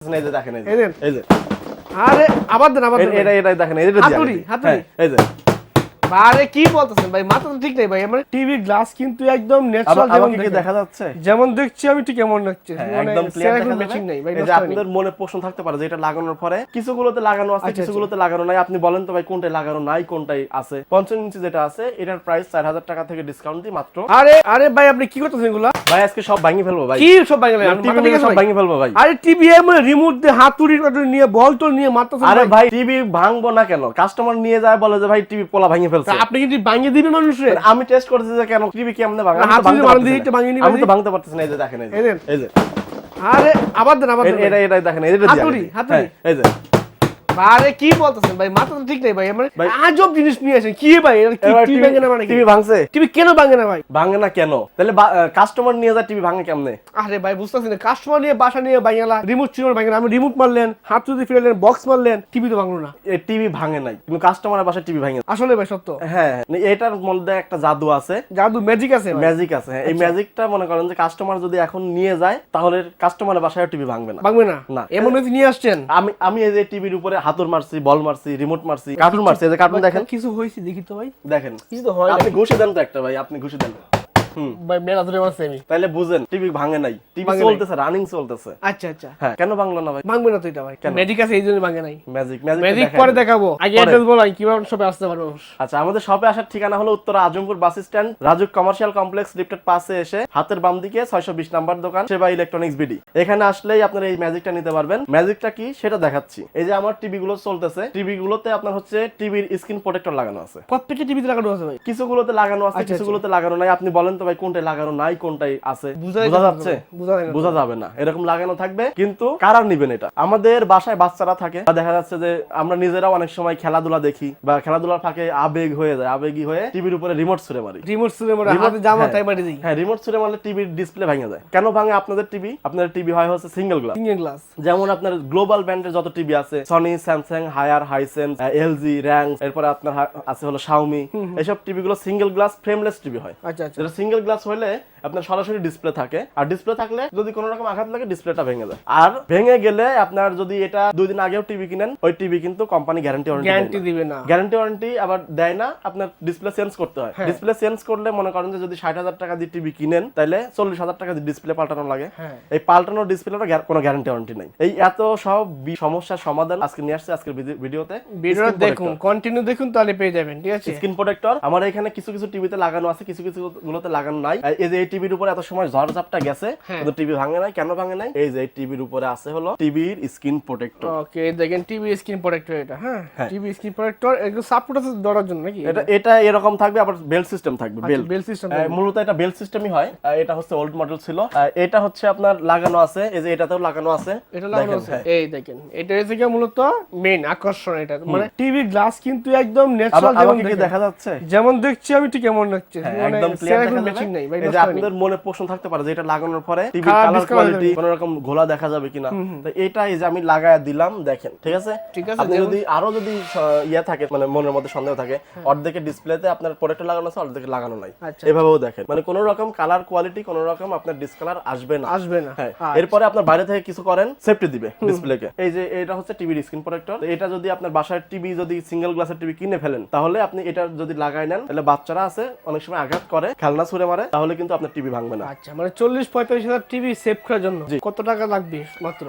এই যে দেখেন এই যে আরে আবার দেন আবার দেন এটা এটা দেখেন এই যে হাতুড়ি, হাতুড়ি। হ্যাঁ, এই যে। আরে কি বলতেছেন ভাই? মাথা তো ঠিক নেই ভাই। আমার টিভি গ্লাস কিন্তু একদম ন্যাচারাল যেমন। দেখা যাচ্ছে? যেমন দেখছি আমি ঠিক এমন লাগছে। হ্যাঁ, মানে একদম ক্লিয়ার ম্যাচিং নেই ভাই যে আপনাদের মনে প্রশ্ন থাকতে পারে যে এটা লাগানোর পরে কিছুগুলোতে লাগানো আছে আচ্ছা, কিছুগুলোতে লাগানো নাই। আপনি বলেন তো ভাই কোনটায় লাগানো নাই কোনটাই আছে? পঞ্চাশ ইঞ্চি যেটা আছে এটার প্রাইস চার হাজার টাকা থেকে ডিসকাউন্ট দিই মাত্র। আরে আরে ভাই আপনি কি করতেছেন এগুলা? ভাই আজকে সব ভাঙি ফেলব ভাই। কি সব ভাঙলেন টিভি সব ভাঙি ফেলব ভাই। আরে টিভি এমন রিমোট দিয়ে হাতুড়ি নিয়ে বল টল নিয়ে মারতেছেন আরে ভাই। ভাই টিভি ভাঙবো না কেন? কাস্টমার নিয়ে যায় বলে যে ভাই টিভি পোলা ভাঙে ফেলছে। আপনি কি ভাঙিয়ে দিবেন মানুষের? আমি টেস্ট করতেছি যে কেন টিভি কেমনে ভাঙে আমি তো হাত দিয়ে ভাঙতে। একটু ভাঙিয়ে নিবেন। আমি তো ভাঙতে পারতেছি না এই যে দেখেন এই যে। এই যে। আরে আবার দেন আবার দেন। এটা এটা দেখেন এই যে হাতুড়ি, হাতুড়ি। হ্যাঁ, এই যে। আরে কি বলতেছেন ভাই? মাথা তো ঠিক নেই ভাই। আমার আজব জিনিস নিয়ে আসেন। কি ভাই? টিভি ভাঙে না মানে টিভি ভাঙছে। টিভি কেন ভাঙে না ভাই? ভাঙে না কেন? তাহলে কাস্টমার নিয়ে যায় টিভি ভাঙে কেমনে? আরে ভাই বুঝতেছি না। কাস্টমার নিয়ে বাসা নিয়ে ভাঙালা। রিমোট ছিল ভাঙে আমি রিমোট মারলেন হাত ফিরালেন বক্স মারলেন টিভি তো ভাঙলো না। এই টিভি ভাঙে নাই। কিন্তু কাস্টমারের বাসায় টিভি ভাঙে আসলে ভাই সত্য। হ্যাঁ এটার মধ্যে একটা জাদু আছে। জাদু ম্যাজিক আছে ম্যাজিক আছে হ্যাঁ, এই আচ্ছা। ম্যাজিকটা মনে করেন যে কাস্টমার যদি এখন নিয়ে যায় তাহলে কাস্টমারের বাসায় টিভি ভাঙবে না। ভাঙবে না? না। এমন নিয়ে আসছেন? আমি আমি এই যে টিভির উপরে হাতুর মারছি বল মারছি রিমোট মারছি কার্টুন মারছি এই যে কার্টুন দেখেন? কিছু হয়েছে দেখি তো ভাই। দেখেন। কিছু তো হয় আপনি ঘুষে দেন তো একটা ভাই আপনি ঘুষে দেন। হুম। ভাই মেলা ধরে মারছে আমি তাইলে বুঝেন টিভি ভাঙে নাই। টিভি চলতেছে রানিং চলতেছে। আচ্ছা আচ্ছা। হ্যাঁ। কেন ভাঙলো না ভাই? ভাঙবে না তো এটা ভাই। ম্যাজিক আছে এই জন্য ভাঙে নাই। ম্যাজিক ম্যাজিক ম্যাজিক পরে দেখাবো। আগে অ্যাড্রেস বলাই কীভাবে সবে আসতে পারব? আচ্ছা আমাদের শপে আসার ঠিকানা হলো উত্তর Azampur bus stand Rajuk commercial complex lifted পাশে এসে হাতের বাম দিকে ছয়শো বিশ নাম্বার দোকান সেবা ইলেকট্রনিক্স বিডি এখানে আসলেই আপনারা এই ম্যাজিকটা নিতে পারবেন। ম্যাজিকটা কি? সেটা দেখাচ্ছি। এই যে আমার টিভি গুলো চলতেছে টিভি গুলোতে আপনার হচ্ছে টিভির স্ক্রিন প্রোটেক্টর লাগানো আছে। প্রত্যেকটা টিভিতে লাগানো আছে ভাই? কিছুগুলোতে লাগানো আছে কিছুগুলোতে লাগানো নাই। আপনি বলেন তো ভাই কোনটায় লাগানো নাই কোনটাই আছে। বোঝা যাচ্ছে? বোঝা যাবে না। এরকম লাগানো থাকবে কিন্তু কারা নিবেন এটা? আমাদের বাসায় বাচ্চারা থাকে দেখা যাচ্ছে যে আমরা নিজেরাও অনেক সময় খেলাধুলা দেখি বা খেলাধুলার ফাঁকে আবেগ হয়ে যায় আবেগী হয়ে টিভির উপরে রিমোট ছুড়ে মারি। রিমোট সুরে মরে হাতে জামা হ্যাঁ। তাই মারি দিই। হ্যাঁ রিমোট ছুড়ে মারলে টিভির ডিসপ্লে ভেঙে যায়। কেন ভাঙে আপনাদের টিভি? আপনাদের টিভি হয় হচ্ছে সিঙ্গেল গ্লাস সিঙ্গেল গ্লাস যেমন আপনার গ্লোবাল ব্র্যান্ডের যত টিভি আছে Sony Samsung Haier Hisense LG rank এরপরে আপনার আছে হলো শাওমি এসব টিভি গুলো সিঙ্গেল গ্লাস ফ্রেমলেস টিভি হয়। আচ্ছা আচ্ছা। সিঙ্গেল গ্লাস হলে আপনার সরাসরি ডিসপ্লে থাকে। আর ডিসপ্লে থাকলে যদি কোনো রকম আঘাত লাগে ডিসপ্লেটা ভেঙে যায়। আর ভেঙে গেলে আপনার যদি এটা দুই দিন আগেও টিভি কিনেন ওই টিভি কিন্তু কোম্পানি গ্যারান্টি গ্যারান্টি ওয়ারেন্টি দিবে না। গ্যারান্টি ওয়ারেন্টি আবার দেয় না আপনার ডিসপ্লে চেঞ্জ করতে হয়। হ্যাঁ। ডিসপ্লে চেঞ্জ করলে মনে করেন যে যদি ষাট হাজার টাকা দিয়ে টিভি কিনেন তাহলে চল্লিশ হাজার টাকা দিয়ে ডিসপ্লে পাল্টানো লাগে। হ্যাঁ। এই পাল্টানো ডিসপ্লেটা কোনো গ্যারান্টি ওয়ারেন্টি নাই। এই এত সব সমস্যার সমাধান আজকে নিয়ে আসছে আজকের ভিডি- ভিডিওতে। ভিডিওটা দেখুন কন্টিনিউ দেখুন তাহলে পেয়ে যাবেন ঠিক আছে? স্ক্রিন প্রোটেক্টর আমার এখানে কিছু কিছু টিভিতে লাগানো আছে কিছু কিছু গুলোতে লাগানো নাই। এই যে টিভির উপরে এত সময় ঝড়ঝাপটা গেছে হ্যাঁ। কিন্তু টিভি ভাঙে নাই। কেন ভাঙে নাই? এই যে টিভির উপরে আছে হলো টিভির স্ক্রিন প্রোটেক্টর ওকে দেখেন টিভি স্ক্রিন প্রোটেক্টর এটা হ্যাঁ? হ্যাঁ। টিভি স্ক্রিন প্রোটেক্টর এগুলো সাপোর্ট আছে ধরার জন্য নাকি? এটা এটা এরকম থাকবে আবার বেল সিস্টেম থাকবে বেল বেল সিস্টেম মূলত এটা বেল সিস্টেমই হয়। এটা হচ্ছে ওল্ড মডেল ছিল। এটা হচ্ছে আপনার লাগানো আছে এই যে এটাতেও লাগানো আছে। এটা লাগানো আছে। হ্যাঁ। এই দেখেন এটা হচ্ছে কি মূলত মেইন আকর্ষণ এটা। মানে টিভি গ্লাস কিন্তু একদম ন্যাচারাল যেমন। দেখা যাচ্ছে? যেমন দেখছি আমি ঠিক এমন লাগছে। মানে একদম ক্লিয়ার দেখা ম্যাচিং নেই ভাই হয়নি। আপনাদের মনে প্রশ্ন থাকতে পারে যে এটা লাগানোর পরে টিভি Colour কালার কোয়ালিটি। কোন রকম ঘোলা দেখা যাবে কিনা। তো এটা এই যে আমি লাগায় দিলাম দেখেন ঠিক আছে? ঠিক আছে, আপনি যদি আরও যদি ইয়ে থাকে মানে মনের মধ্যে সন্দেহ থাকে অর্ধেকের ডিসপ্লেতে আপনার প্রোডাক্ট লাগানো আছে অর্ধেকে লাগানো নাই। আচ্ছা। এভাবেও দেখেন। মানে কোন রকম কালার কোয়ালিটি কোন রকম আপনার ডিসকালার আসবে না। আসবে না। হ্যাঁ আচ্ছা। এরপরে আপনার বাইরে থেকে কিছু করেন সেফটি দিবে ডিসপ্লেকে এই যে এটা হচ্ছে টিভির স্ক্রিন প্রোটেক্টর এটা যদি আপনার বাসায় টিভি যদি সিঙ্গেল গ্লাসের টিভি কিনে ফেলেন তাহলে আপনি এটা যদি লাগাই নেন তাহলে বাচ্চারা আছে অনেক সময় আঘাত করে খেলনা ছুঁড়ে মারে তাহলে কিন্তু আপনার টিভি ভাঙবে না। আচ্ছা মানে চল্লিশ পঁয়তাল্লিশ হাজার টিভি সেভ করার জন্য? কত টাকা লাগবে মাত্র?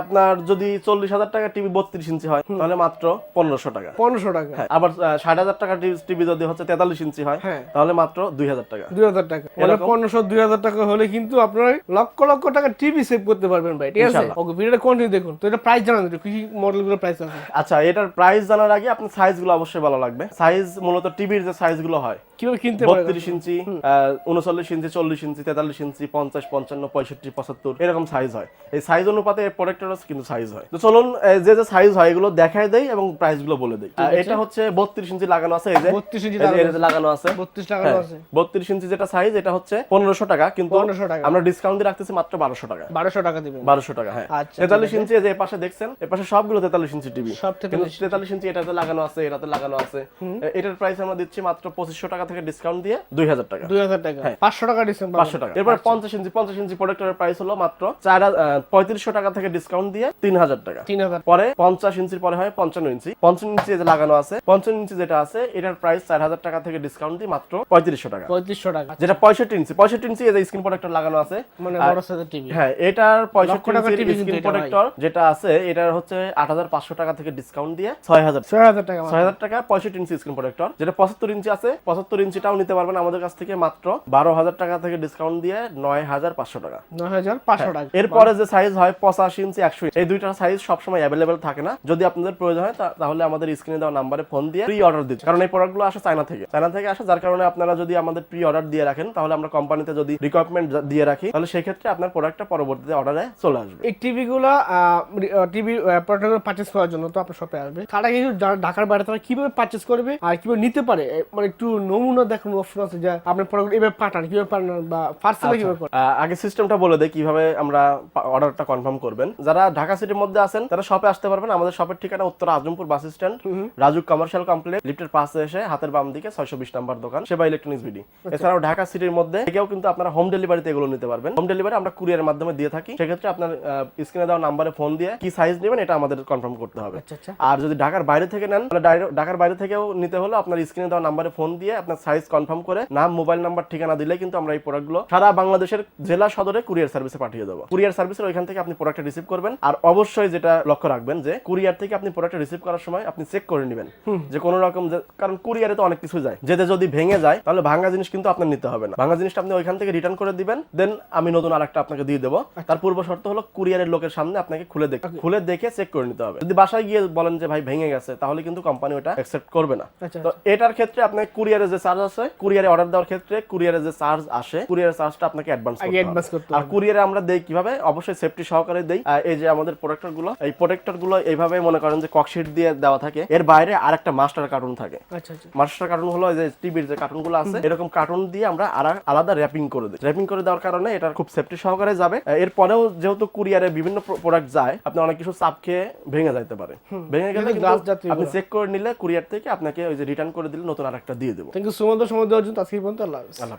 আপনার যদি চল্লিশ হাজার টাকা টিভি বত্রিশ ইঞ্চি হয় তাহলে মাত্র পনেরোশো টাকা। পনেরোশো টাকা। হ্যাঁ আবার ষাট হাজার টাকা টিভি যদি হচ্ছে তেতাল্লিশ ইঞ্চি হয় হ্যাঁ। তাহলে মাত্র দুই হাজার টাকা। দুই হাজার টাকা। মানে পনেরোশো দুই হাজার টাকা হলে কিন্তু আপনার লক্ষ লক্ষ টাকা টিভি সেভ করতে পারবেন ভাই ঠিক আছে? ওকে ভিডিওটা কন্টিনিউ দেখুন। তো এটা প্রাইস জানান কি কি মডেলগুলো প্রাইস আছে? আচ্ছা এটার প্রাইস জানার আগে আপনার সাইজগুলো অবশ্যই ভালো লাগবে। সাইজ মূলত টিভির যে সাইজগুলো হয় কীভাবে কিনতে বত্রিশ ইঞ্চি উনচল্লিশ ইঞ্চি চল্লিশ ইঞ্চি তেতাল্লিশ ইঞ্চি পঞ্চাশ পঞ্চান্ন পঁয়ষট্টি পঁচাত্তর এরকম সাইজ হয়। এই সাইজ অনুপাতে প্রোডাক্টের কিন্তু সাইজ হয়। তো চলুন যে যে সাইজ হয় এগুলো দেখাই দেই এবং প্রাইসগুলো বলে দেই। এটা হচ্ছে বত্রিশ ইঞ্চি লাগানো আছে এই যে। বত্রিশ ইঞ্চি এই যে এটাতে লাগানো আছে। বত্রিশ টাকা হ্যাঁ, আছে। বত্রিশ ইঞ্চি যেটা সাইজ এটা হচ্ছে পনেরোশো টাকা কিন্তু 1500 টাকা। আমরা ডিসকাউন্ট দিয়ে রাখতেছি মাত্র বারোশো টাকা। বারোশো টাকা দিবেন। বারোশো টাকা হ্যাঁ। আচ্ছা, তেতাল্লিশ ইঞ্চি যে পাশে দেখছেন এ পাশে সবগুলো তেতাল্লিশ ইঞ্চি টিভি সব কিন্তু 43 তেতাল্লিশ ইঞ্চি এটাতে লাগানো আছে এটাতে লাগানো আছে। এটার প্রাইস আমরা দিচ্ছি মাত্র পঁচিশশো টাকা থেকে ডিসকাউন্ট দিয়ে দুই হাজার টাকা। দুই হাজার টাকা। হ্যাঁ। পাঁচশো টাকা ডিসকাউন্ট পাঁচশো টাকা। এরপর পঞ্চাশ ইঞ্চি পঞ্চাশ ইঞ্চি প্রোডাক্টের প্রাইস হলো মাত্র চার পঁয়ত্রিশশো টাকা থেকে ডিসকাউন্ট দিয়ে তিন হাজার টাকা। তিন হাজার। পরে পঞ্চাশ ইঞ্চির পরে হয় পঞ্চান্ন ইঞ্চি। পঞ্চান্ন ইঞ্চি যে লাগানো আছে পঞ্চান্ন ইঞ্চি যেটা আছে এটার প্রাইস চার হাজার টাকা থেকে ডিসকাউন্ট দিয়ে মাত্র পঁয়ত্রিশশো টাকা। পঁয়ত্রিশশো টাকা। যেটা পঁয়ষট্টি ইঞ্চি। পঁয়ষট্টি ইঞ্চি যে স্ক্রিন প্রোডাক্টর লাগানো আছে মানে বড় সাইজের টিভি হ্যাঁ এটার পঁয়ষট্টি ইঞ্চির স্ক্রিন এটা প্রোডাক্টর যেটা আছে এটার হচ্ছে আট হাজার পাঁচশো টাকা থেকে ডিসকাউন্ট দিয়ে ছয় হাজার। ছয় হাজার টাকা ছয় হাজার টাকা পঁয়ষট্টি ইঞ্চি স্ক্রিন প্রোডাক্টর যেটা পঁচাত্তর ইঞ্চি আছে পঁচাত্তর ইঞ্চিটাও নিতে পারবেন আমাদের কাছ থেকে মাত্র বারো হাজার টাকা থেকে ডিসকাউন্ট দিয়ে নয় হাজার পাঁচশো টাকা। নয় হাজার পাঁচশো টাকা। এরপরে যে সাইজ হয় পঁচাশি ইঞ্চি একশো ইঞ্চি এই দুইটার সাইজ সবসময় অ্যাভেলেবেল থাকে না। যদি আপনাদের প্রয়োজন হয় তাহলে আমাদের স্ক্রিনে দেওয়া নাম্বারে ফোন দিয়ে প্রি অর্ডার দিচ্ছে কারণ এই প্রোডাক্টগুলো আসে চায়না থেকে। চায়না থেকে আসে যার কারণে আপনারা যদি আমাদের প্রি অর্ডার দিয়ে রাখেন তাহলে আমরা কোম্পানিতে যদি রিকোয়ারমেন্ট দিয়ে রাখি তাহলে সেই ক্ষেত্রে আপনার প্রোডাক্টটা পরবর্তীতে অর্ডারে চলে আসবে। এই টিভি গুলো টিভি প্রোডাক্টগুলো পারচেস করার জন্য তো আপনার শপে আসবে। তারা কিন্তু ঢাকার বাইরে তারা কীভাবে পারচেস করবে আর কীভাবে নিতে পারে? মানে একটু নমুনা দেখানো অপশন আছে যে আপনার প্রোডাক্ট এভাবে পাঠান কীভাবে পাঠান বা পার্সেল কীভাবে করেন? আগে সিস্টেমটা বলে দেয় কীভাবে আমরা অর্ডারটা কনফার্ম করবেন। যারা ঢাকা সিটির মধ্যে আছেন তারা শপে আসতে পারবেন। আমাদের শপের ঠিকানা উত্তর Azampur bus stand Rajuk commercial complex লিফটের পাশে এসে হাতের বাম দিকে ছয়শো বিশ নাম্বার দোকান সেবা ইলেকট্রনিক্স বিডি এছাড়াও ঢাকা সিটির মধ্যে থেকেও কিন্তু আপনারা হোম ডেলিভারিতে এগুলো নিতে পারবেন। হোম ডেলিভারি আমরা কুরিয়ার মাধ্যমে দিয়ে থাকি। সেক্ষেত্রে আপনার স্ক্রিনে দেওয়া নাম্বারে ফোন দিয়ে কি সাইজ নেবেন এটা আমাদের কনফার্ম করতে হবে। আচ্ছা আচ্ছা। আর যদি ঢাকার বাইরে থেকে নেন তাহলে ঢাকার বাইরে থেকেও নিতে হলে আপনার স্ক্রিনে দেওয়া নাম্বারে ফোন দিয়ে আপনার সাইজ কনফার্ম করে নাম মোবাইল নাম্বার ঠিকানা দিলে কিন্তু আমরা এই প্রোডাক্টগুলো সারা বাংলাদেশের জেলা সদরে কুরিয়ার সার্ভিসে পাঠিয়ে দেবো। কুরিয়ার সার্ভিসের ওইখান থেকে আপনি প্রোডাক্টটা রিসিভ করবেন। আর অবশ্যই যেটা লক্ষ্য রাখবেন যে কুরিয়ার থেকে আপনি প্রোডাক্টটা রিসিভ করার সময় আপনি চেক করে নেবেন। যে কোনো রকম কারণ কুরিয়ারে তো অনেক কিছু যায়। যেতে যদি ভেঙে যায় তাহলে ভাঙা জিনিস কিন্তু আপনার নিতে হবে না। ভাঙা জিনিসটা আপনি ওইখান থেকে রিটার্ন করে দিবেন দেন আমি নতুন আরেকটা আপনাকে দিয়ে দেবো। তার পূর্ব শর্ত হলো কুরিয়ারের লোকের সামনে আপনাকে খুলে দেখ খুলে দেখে চেক করে নিতে হবে। যদি বাসায় গিয়ে বলেন যে ভাই ভেঙে গেছে তাহলে কিন্তু কোম্পানি ওটা অ্যাকসেপ্ট করবে না। আচ্ছা তো এটার ক্ষেত্রে আপনার কুরিয়ারে যে চার্জ আছে কুরিয়ারে অর্ডার দেওয়ার ক্ষেত্রে কুরিয়ারে যে চার্জ আসে কুরিয়ারের চার্জটা আপনাকে অ্যাডভান্স আগে অ্যাডভান্স করতে আর কুরিয়ারে আমরা দেই কীভাবে? অবশ্যই সেফটি সহকারে দেই। এই যে আমাদের প্রোডাক্টরগুলো এই প্রোডাক্টরগুলো এইভাবে মনে করেন যে ককশিট দিয়ে দেওয়া থাকে। এর বাইরে আরেকটা মাস্টার কার্টুন থাকে। আচ্ছা আচ্ছা। মাস্টার কার্টুন হলো যে টিভির যে কার্টুনগুলো আছে এরকম কার্টুন দিয়ে আমরা আরা- আলাদা র্যাপিং করে দিই। র্যাপিং করে দেওয়ার কারণে এটা খুব সেফটি সহকারে যাবে। এরপরেও যেহেতু কুরিয়ারে বিভিন্ন প্রোডাক্ট যায় আপনি অনেক কিছু চাপ খেয়ে ভেঙে যাইতে পারে। ভেঙে গেলে আপনি চেক করে নিলে কুরিয়ার থেকে আপনাকে ওই যে রিটার্ন করে দিলে নতুন আরেকটা দিয়ে দেবো। থ্যাংক ইউ সো মাচ সময় দেওয়ার জন্য আজকে পর্যন্ত আল্লাহ। আল্লাহ।